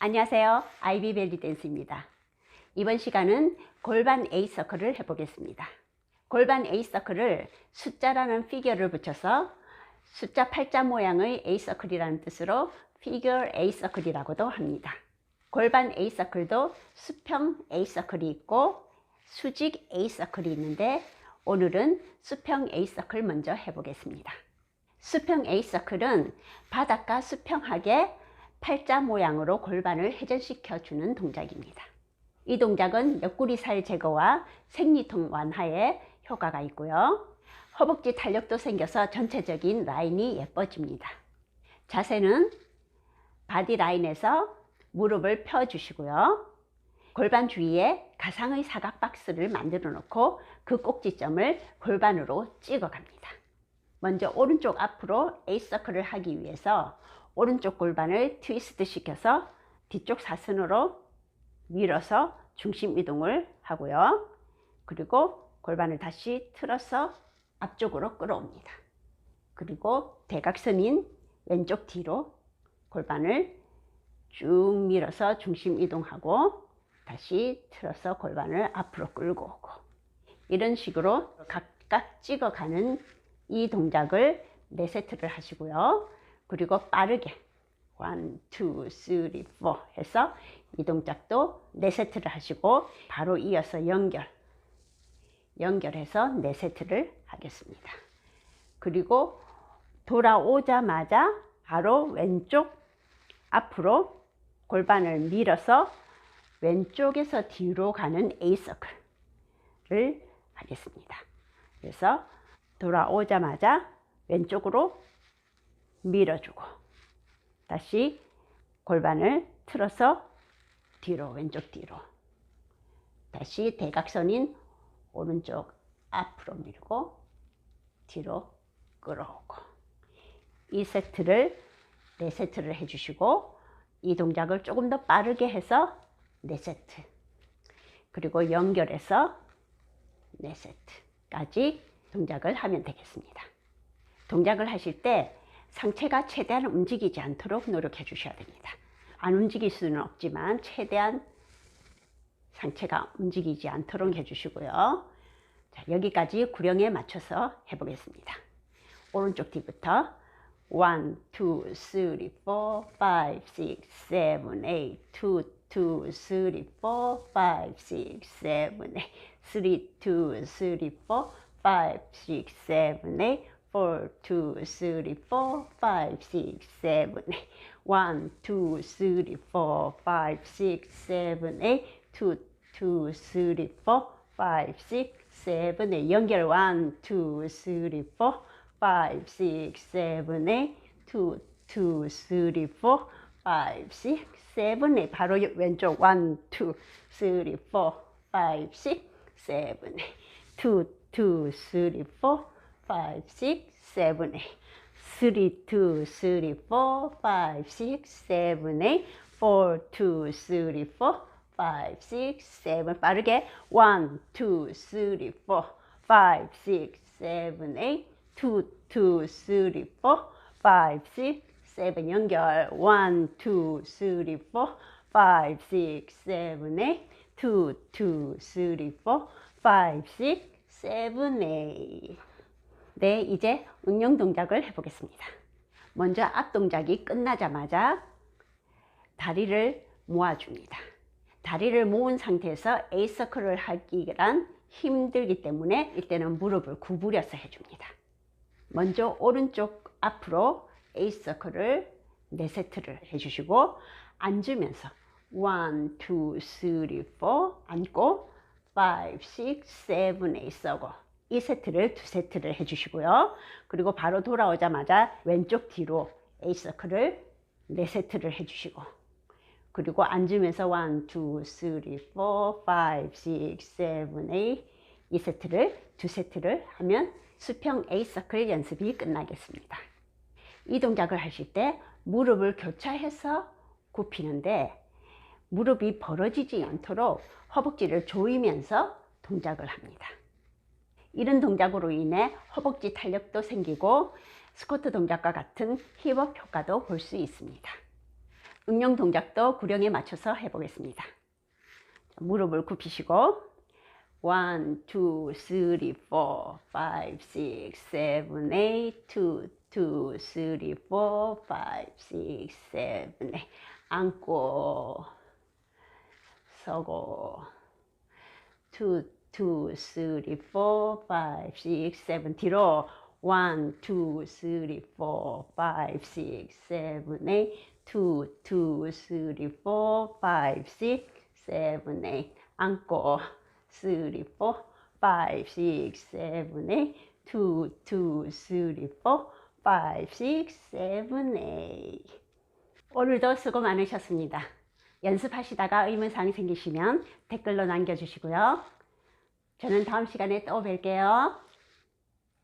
안녕하세요. 아이비 벨리 댄스입니다. 이번 시간은 골반 A 서클을 해보겠습니다. 골반 A 서클을 숫자라는 피겨를 붙여서 숫자 8자 모양의 A 서클이라는 뜻으로 피겨 A 서클이라고도 합니다. 골반 A 서클도 수평 A 서클이 있고 수직 A 서클이 있는데 오늘은 수평 A 서클 먼저 해보겠습니다. 수평 A 서클은 바닥과 수평하게 팔자 모양으로 골반을 회전시켜 주는 동작입니다. 이 동작은 옆구리 살 제거와 생리통 완화에 효과가 있고요. 허벅지 탄력도 생겨서 전체적인 라인이 예뻐집니다. 자세는 바디 라인에서 무릎을 펴 주시고요. 골반 주위에 가상의 사각 박스를 만들어 놓고 그 꼭지점을 골반으로 찍어 갑니다. 먼저 오른쪽 앞으로 A 서클을 하기 위해서 오른쪽 골반을 트위스트 시켜서 뒤쪽 사선으로 밀어서 중심 이동을 하고요. 그리고 골반을 다시 틀어서 앞쪽으로 끌어옵니다. 그리고 대각선인 왼쪽 뒤로 골반을 쭉 밀어서 중심 이동하고 다시 틀어서 골반을 앞으로 끌고 오고 이런 식으로 각각 찍어가는 이 동작을 네 세트를 하시고요. 그리고 빠르게 1, 2, 3, 4 해서 이 동작도 네 세트를 하시고 바로 이어서 연결 연결해서 네 세트를 하겠습니다. 그리고 돌아오자마자 바로 왼쪽 앞으로 골반을 밀어서 왼쪽에서 뒤로 가는 A 서클을 하겠습니다. 그래서 돌아오자마자 왼쪽으로 밀어주고 다시 골반을 틀어서 뒤로 왼쪽 뒤로. 다시 대각선인 오른쪽 앞으로 밀고 뒤로 끌어오고. 이 세트를 네 세트를 해주시고 이 동작을 조금 더 빠르게 해서 네 세트. 그리고 연결해서 네 세트까지 동작을 하면 되겠습니다. 동작을 하실 때 상체가 최대한 움직이지 않도록 노력해 주셔야 됩니다. 안 움직일 수는 없지만 최대한 상체가 움직이지 않도록 해주시고요. 자, 여기까지 구령에 맞춰서 해보겠습니다. 오른쪽 뒤부터 1, 2, 3, 4, 5, 6, 7, 8 2, 2, 3, 4, 5, 6, 7, 8 3, 2, 3, 4, 5, 6, 7, 8 4, 2, 3, 4, 5, 6, 7, 8 1, 2, 3, 4, 5, 6, 7, 8 2, 2, 3, 4, 5, 6, 7, 8 연결 1, 2, 3, 4, 5, 6, 7, 8 2, 2, 3, 4, 5, 6, 7, 8 바로 왼쪽. 1, 2, 3, 4, 5, 6, 7, 8 2, 2, 3, 4, 5, 6, 7, 8 3, 2, 3, 4, 5, 6, 7, 8 4, 2, 3, 4, 5, 6, 7 빠르게. 1, 2, 3, 4, 5, 6, 7, 8 2, 2, 3, 4, 5, 6, 7 연결. 1, 2, 3, 4, 5, 6, 7, 8 2, 2, 3, 4, 5, 6, 7, 8 네, 이제 응용 동작을 해보겠습니다. 먼저 앞 동작이 끝나자마자 다리를 모아줍니다. 다리를 모은 상태에서 A 서클을 하기란 힘들기 때문에 이때는 무릎을 구부려서 해줍니다. 먼저 오른쪽 앞으로 A 서클을 네 세트를 해주시고 앉으면서 1, 2, 3, 4 앉고 5, 6, 7, 8 서고 이 세트를 두 세트를 해주시고요. 그리고 바로 돌아오자마자 왼쪽 뒤로 A 서클을 네 세트를 해주시고 그리고 앉으면서 1, 2, 3, 4, 5, 6, 7, 8 이 세트를 두 세트를 하면 수평 A 서클 연습이 끝나겠습니다. 이 동작을 하실 때 무릎을 교차해서 굽히는데 무릎이 벌어지지 않도록 허벅지를 조이면서 동작을 합니다. 이런 동작으로 인해 허벅지 탄력도 생기고 스쿼트 동작과 같은 힙업 효과도 볼 수 있습니다. 응용 동작도 구령에 맞춰서 해보겠습니다. 자, 무릎을 굽히시고 1, 2, 3, 4, 5, 6, 7, 8 2, 2, 3, 4, 5, 6, 7, 8 앉고 서고 2, 2, 3, 4, 5, 6, 7 뒤로 1, 2, 3, 4, 5, 6, 7, 8 2, 2, 3, 4, 5, 6, 7, 8 앉고. 3, 4, 5, 6, 7, 8 2, 2, 3, 4, 5, 6, 7, 8 오늘도 수고 많으셨습니다. 연습하시다가 의문사항이 생기시면 댓글로 남겨주시고요. 저는 다음 시간에 또 뵐게요.